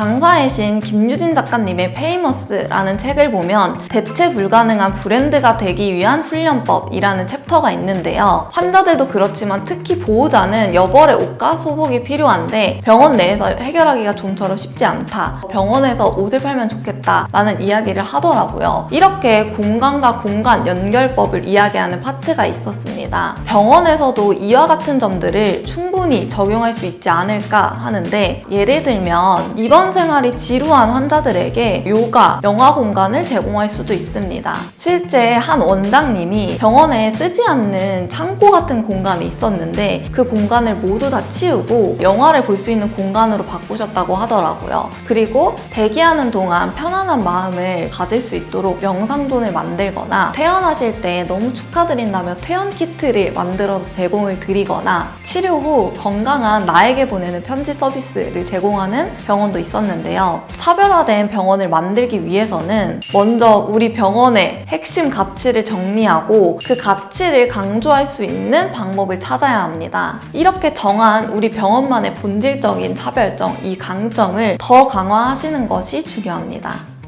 강사의 신 김유진 작가님의 페이머스라는 책을 보면 대체 불가능한 브랜드가 되기 위한 훈련법이라는 챕터가 있는데요. 환자들도 그렇지만 특히 보호자는 여벌의 옷과 소복이 필요한데 병원 내에서 해결하기가 좀처럼 쉽지 않다. 병원에서 옷을 팔면 좋겠다 라는 이야기를 하더라고요. 이렇게 공간과 공간 연결법을 이야기하는 파트가 있었습니다. 병원에서도 이와 같은 점들을 충분히 적용할 수 있지 않을까 하는데 예를 들면 입원 생활이 지루한 환자들에게 요가, 영화 공간을 제공할 수도 있습니다. 실제 한 원장님이 병원에 쓰지 않는 창고 같은 공간이 있었는데 그 공간을 모두 다 치우고 영화를 볼 수 있는 공간으로 바꾸셨다고 하더라고요. 그리고 대기하는 동안 편안한 마음을 가질 수 있도록 명상존을 만들거나 퇴원하실 때 너무 축하드린다며 퇴원 키트를 만들어서 제공을 드리거나 치료 후 건강한 나에게 보내는 편지 서비스를 제공하는 병원도 있었는데요. 차별화된 병원을 만들기 위해서는 먼저 우리 병원의 핵심 가치를 정리하고 그 가치를 강조할 수 있는 방법을 찾아야 합니다. 이렇게 정한 우리 병원만의 본질적인 차별점, 이 강점을 더 강화하시는 것이 중요합니다.